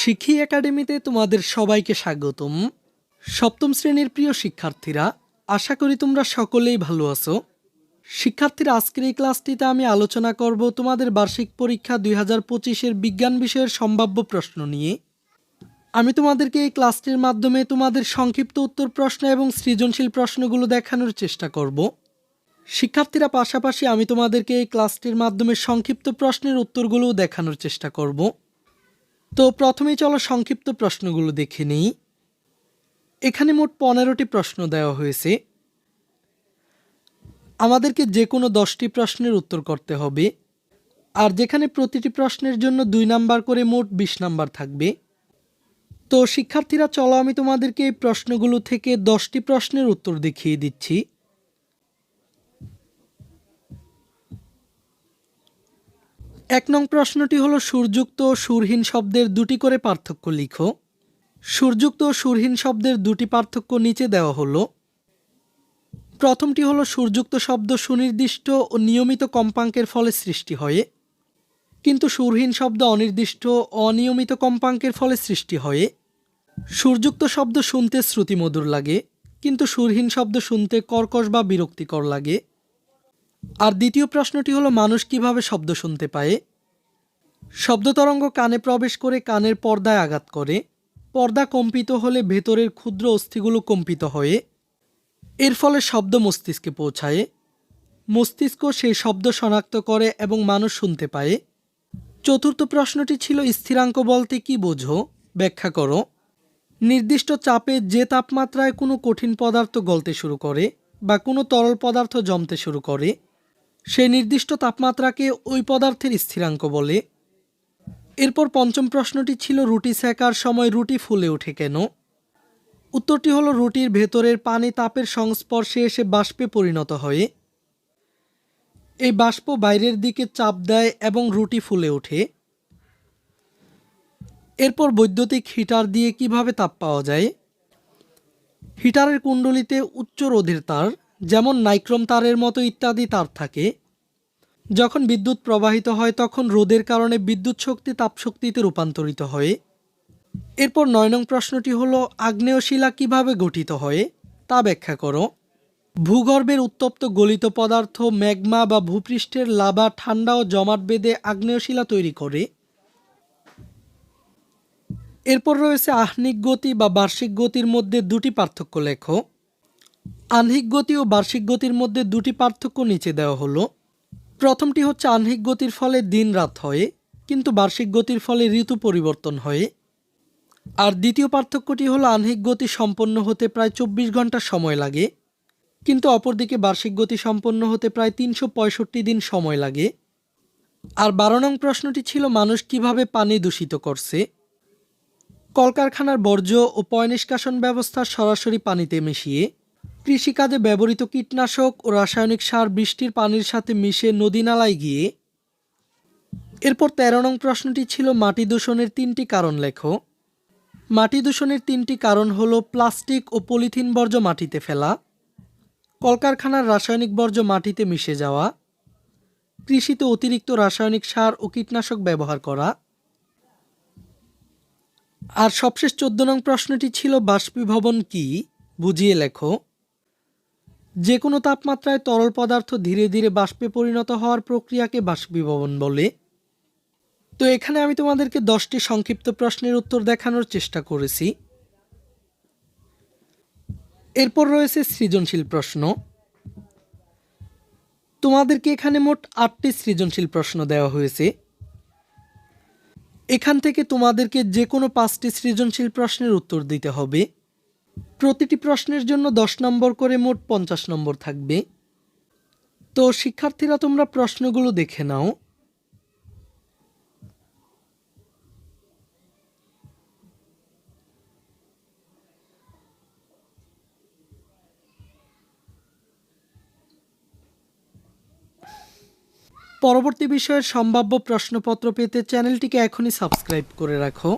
শিখি একাডেমিতে তোমাদের সবাইকে স্বাগতম। সপ্তম শ্রেণির প্রিয় শিক্ষার্থীরা, আশা করি তোমরা সকলেই ভালো আছো। শিক্ষার্থীরা, আজকের এই ক্লাসটিতে আমি আলোচনা করব তোমাদের বার্ষিক পরীক্ষা দুই হাজার পঁচিশের বিজ্ঞান বিষয়ের সম্ভাব্য প্রশ্ন নিয়ে। আমি তোমাদেরকে এই ক্লাসটির মাধ্যমে তোমাদের সংক্ষিপ্ত উত্তর প্রশ্ন এবং সৃজনশীল প্রশ্নগুলো দেখানোর চেষ্টা করব। শিক্ষার্থীরা, পাশাপাশি আমি তোমাদেরকে এই ক্লাসটির মাধ্যমে সংক্ষিপ্ত প্রশ্নের উত্তরগুলোও দেখানোর চেষ্টা করব। তো প্রথমেই চলো সংক্ষিপ্ত প্রশ্নগুলো দেখে নিই। এখানে মোট পনেরোটি প্রশ্ন দেওয়া হয়েছে। আমাদেরকে যে কোনো দশটি প্রশ্নের উত্তর করতে হবে। আর যেখানে প্রতিটি প্রশ্নের জন্য দুই নাম্বার করে মোট বিশ নাম্বার থাকবে। তো শিক্ষার্থীরা, চলো আমি তোমাদেরকে এই প্রশ্নগুলো থেকে দশটি প্রশ্নের উত্তর দেখিয়ে দিচ্ছি। এক নং প্রশ্নটি হলো, সুরযুক্ত ও সুরহীন শব্দের দুটি করে পার্থক্য লিখো। সুরযুক্ত ও সুরহীন শব্দের দুটি পার্থক্য নিচে দেওয়া হলো। প্রথমটি হলো, সুরযুক্ত শব্দ সুনির্দিষ্ট ও নিয়মিত কম্পাঙ্কের ফলে সৃষ্টি হয়। কিন্তু সুরহীন শব্দ অনির্দিষ্ট অনিয়মিত কম্পাঙ্কের ফলে সৃষ্টি হয়। সুরযুক্ত শব্দ শুনতে শ্রুতিমধুর লাগে, কিন্তু সুরহীন শব্দ শুনতে কর্কশ বা বিরক্তিকর লাগে। আর দ্বিতীয় প্রশ্নটি হলো, মানুষ কীভাবে শব্দ শুনতে পায়? শব্দ তরঙ্গ কানে প্রবেশ করে কানের পর্দায় আঘাত করে। পর্দা কম্পিত হলে ভেতরের ক্ষুদ্র অস্থিগুলো কম্পিত হয়ে। এর ফলে শব্দ মস্তিষ্কে পৌঁছায়। মস্তিষ্ক সেই শব্দ শনাক্ত করে এবং মানুষ শুনতে পায়। চতুর্থ প্রশ্নটি ছিল, স্থিরাঙ্ক বলতে কি বোঝো? ব্যাখ্যা করো। নির্দিষ্ট চাপে যে তাপমাত্রায় কোনো কঠিন পদার্থ গলতে শুরু করে বা কোনো তরল পদার্থ জমতে শুরু করে সেই নির্দিষ্ট তাপমাত্রাকে ওই পদার্থের স্থিরাঙ্ক বলে। এরপর পঞ্চম প্রশ্নটি ছিল, রুটি সেকার সময় রুটি ফুলে ওঠে কেন? উত্তরটি হলো, রুটির ভেতরের পানি তাপের সংস্পর্শে এসে বাষ্পে পরিণত হয়। এই বাষ্প বাইরের দিকে চাপ দেয় এবং রুটি ফুলে ওঠে। এরপর বৈদ্যুতিক হিটার দিয়ে কীভাবে তাপ পাওয়া যায়? হিটারের কুণ্ডলিতে উচ্চ রোধের তার যেমন নাইক্রোম তারের মতো ইত্যাদি তার থাকে। যখন বিদ্যুৎ প্রবাহিত হয়, তখন রোদের কারণে বিদ্যুৎ শক্তি তাপশক্তিতে রূপান্তরিত হয়। এরপর নয় নং প্রশ্নটি হল আগ্নেয় শিলা কীভাবে গঠিত হয়, তা ব্যাখ্যা করো। ভূগর্ভের উত্তপ্ত গলিত পদার্থ, ম্যাগমা বা ভূপৃষ্ঠের লাভা ঠান্ডা ও জমাট বেঁধে আগ্নেয় শিলা তৈরি করে। এরপর রয়েছে আহ্নিক গতি বা বার্ষিক গতির মধ্যে দুটি পার্থক্য লেখো। আহ্নিক গতি ও বার্ষিক গতির মধ্যে দুটি পার্থক্য নিচে দেওয়া হলো। প্রথমটি হচ্ছে আহ্নিক গতির ফলে দিন রাত হয়, কিন্তু বার্ষিক গতির ফলে ঋতু পরিবর্তন হয়। আর দ্বিতীয় পার্থক্যটি হলো আহ্নিক গতি সম্পন্ন হতে প্রায় চব্বিশ ঘণ্টা সময় লাগে, কিন্তু অপরদিকে বার্ষিক গতি সম্পন্ন হতে প্রায় তিনশো পঁয়ষট্টি দিন সময় লাগে। আর বারো নং প্রশ্নটি ছিল, মানুষ কীভাবে পানি দূষিত করছে? কলকারখানার বর্জ্য ও পয়নিষ্কাশন ব্যবস্থা সরাসরি পানিতে মিশিয়ে কৃষিকাজে ব্যবহৃত কীটনাশক ও রাসায়নিক সার বৃষ্টির পানির সাথে মিশে নদী নালায় গিয়ে। এরপর তেরো নং প্রশ্নটি ছিল মাটি দূষণের তিনটি কারণ, লেখো। মাটি দূষণের তিনটি কারণ হলো প্লাস্টিক ও পলিথিন বর্জ্য মাটিতে ফেলা, কলকারখানার রাসায়নিক বর্জ্য মাটিতে মিশে যাওয়া, কৃষিতে অতিরিক্ত রাসায়নিক সার ও কীটনাশক ব্যবহার করা। আর সবশেষ চোদ্দ নং প্রশ্নটি ছিল বাষ্পীভবন কি, বুঝিয়ে লেখো। যে কোনো তাপমাত্রায় তরল পদার্থ ধীরে ধীরে বাষ্পে পরিণত হওয়ার প্রক্রিয়াকে বাষ্পীভবন বলে। তো এখানে আমি তোমাদেরকে দশটি সংক্ষিপ্ত প্রশ্নের উত্তর দেখানোর চেষ্টা করেছি। এরপর রয়েছে সৃজনশীল প্রশ্ন। তোমাদেরকে এখানে মোট আটটি সৃজনশীল প্রশ্ন দেওয়া হয়েছে। এখান থেকে তোমাদেরকে যে কোনো পাঁচটি সৃজনশীল প্রশ্নের উত্তর দিতে হবে। প্রতিটি প্রশ্নের জন্য দশ নম্বর করে মোট পঞ্চাশ নম্বর থাকবে। তো শিক্ষার্থীরা, তোমরা প্রশ্নগুলো দেখে নাও। পরবর্তী বিষয়ের সম্ভাব্য প্রশ্নপত্র পেতে চ্যানেলটিকে এখনই সাবস্ক্রাইব করে রাখো।